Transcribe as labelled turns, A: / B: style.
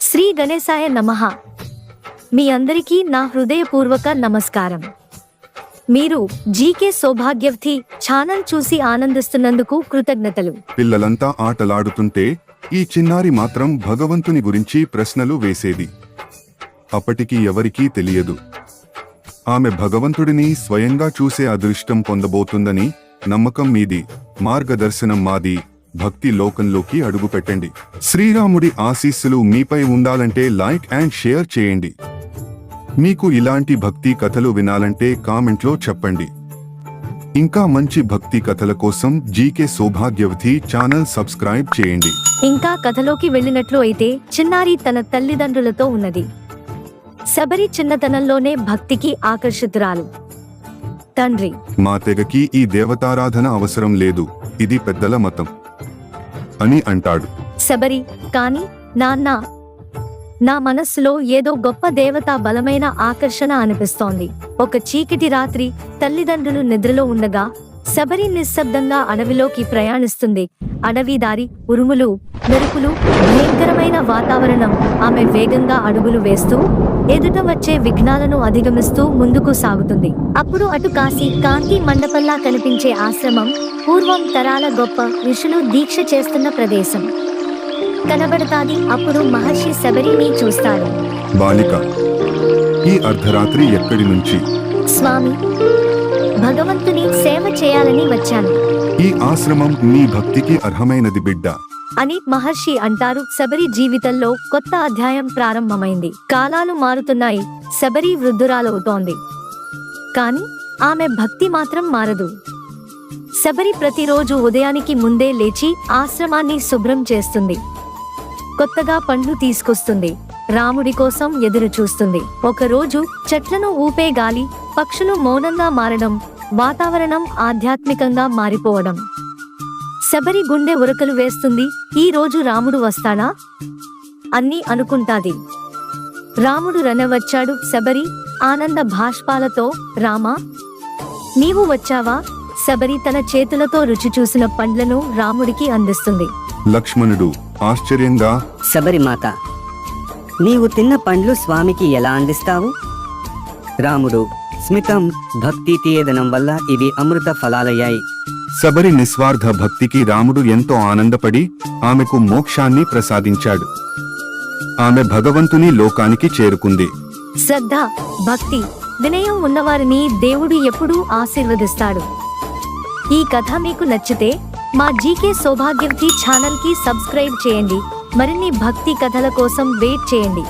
A: శ్రీ గణేశాయ నమః. మీ అందరికీ నా హృదయపూర్వక నమస్కారం. మీరు జీకే సౌభాగ్యవతి ఛానల్ చూసి ఆనందిస్తున్నందుకు కృతజ్ఞతలు.
B: పిల్లలంతా ఆటలాడుతుంటే ఈ చిన్నారి మాత్రం భగవంతుని గురించి ప్రశ్నలు వేసేది. అప్పటికి ఎవరికీ తెలియదు. ఆమె భగవంతుడిని స్వయంగా చూసే అదృష్టం పొందబోతుందని నమ్మకం మీది మార్గదర్శనం మాది భక్తి లోకంలోకి అడుగుపెట్టండి శ్రీరాముడి ఆశీస్సులు మీపై ఉండాలంటే లైక్ అండ్ షేర్ చేయండి. మీకు ఇలాంటి భక్తి కథలు వినాలంటే కామెంట్లో చెప్పండి. ఇంకా మంచి భక్తి కథల కోసం జీకే సౌభాగ్యవతి ఛానల్ సబ్స్క్రైబ్ చేయండి.
A: ఇంకా కథలోకి వెళ్ళినట్లు అయితే చిన్నారి తన తల్లిదండ్రులతో ఉన్నది. శబరి చిన్నతనంలోనే భక్తికి ఆకర్షితురాలు. తండ్రి.
B: మా తెగకి ఈ దేవతారాధన అవసరం లేదు. ఇది పెద్దల మతం. అని అంటాడు.
A: శబరి కాని నాన్న నా మనస్సులో ఏదో గొప్ప దేవతా బలమైన ఆకర్షణ అనిపిస్తోంది. ఒక చీకటి రాత్రి తల్లిదండ్రులు నిద్రలో ఉండగా శబరి నిశ్శబ్దంగా అడవిలోకి ప్రయాణిస్తుంది. అడవి దారి ఉరుములు మెరుపులు భయంకరమైన వాతావరణం. ఆమె వేగంగా అడుగులు వేస్తూ ఎదుట వచ్చే విఘ్నాలను అధిగమిస్తూ ముందుకు సాగుతుంది. అప్పుడు అటు కాశీ కాంతి మండపంలా కనిపించే ఆశ్రమం పూర్వం తరాల గొప్ప ఋషులు దీక్ష చేస్తున్న ప్రదేశం. కనబడతాది అప్పుడు మహర్షి శబరిని చూస్తాడు.
B: బాలిక ఈ అర్ధరాత్రి ఎక్కడి నుంచి?
A: స్వామి భగవంతుని సేవ చేయాలని వచ్చాను.
B: ఈ ఆశ్రమం నీ భక్తికి అర్హమైనది బిడ్డ.
A: అని మహర్షి అంటారు శబరి జీవితంలో కొత్త అధ్యాయం ప్రారంభమైంది. కాలాలు మారుతున్నాయి శబరి వృద్ధురాలవుతోంది. కాని ఆమె భక్తి మాత్రం మారదు. శబరి ప్రతిరోజు ఉదయానికి ముందే లేచి ఆశ్రమాన్ని శుభ్రం చేస్తుంది. కొత్తగా పండ్లు తీసుకొస్తుంది. రాముడి కోసం ఎదురు చూస్తుంది ఒకరోజు చెట్లను ఊపే గాలి పక్షులు మౌనంగా మారడం వాతావరణం ఆధ్యాత్మికంగా మారిపోవడం. శబరి గుండె ఉరకలు వేస్తుంది. ఈ రోజు రాముడు వస్తాడా? అన్నీ అనుకుంటాది. రాముడు రనవచ్చాడు. శబరి ఆనంద భాష్పాలతో రామా? నీవు వచ్చావా? శబరి తన చేతులతో రుచి చూసిన పండ్లను రాముడికి అందిస్తుంది.
B: లక్ష్మణుడు ఆశ్చర్యంగా
C: శబరిమాత నీవు తిన్న పండ్లు స్వామికి ఎలా అందిస్తావు? రాముడు స్మితం భక్తి తీయదనం వల్ల ఇవి అమృత ఫలాలయ్యాయి.
B: శబరి నిస్వార్థ భక్తికి రాముడు ఎంతో ఆనందపడి ఆమెకు మోక్షాన్ని ప్రసాదించాడు. ఆమె భగవంతుని లోకానికి చేరుకుంది.
A: శ్రద్ధ భక్తి వినయం ఉన్నవారిని దేవుడు ఎప్పుడూ ఆశీర్వదిస్తాడు. ఈ కథ మీకు నచ్చితే మా జీకే సౌభాగ్యవతి ఛానల్కి సబ్స్క్రైబ్ చేయండి. మరిన్ని భక్తి కథల కోసం వెయిట్ చేయండి.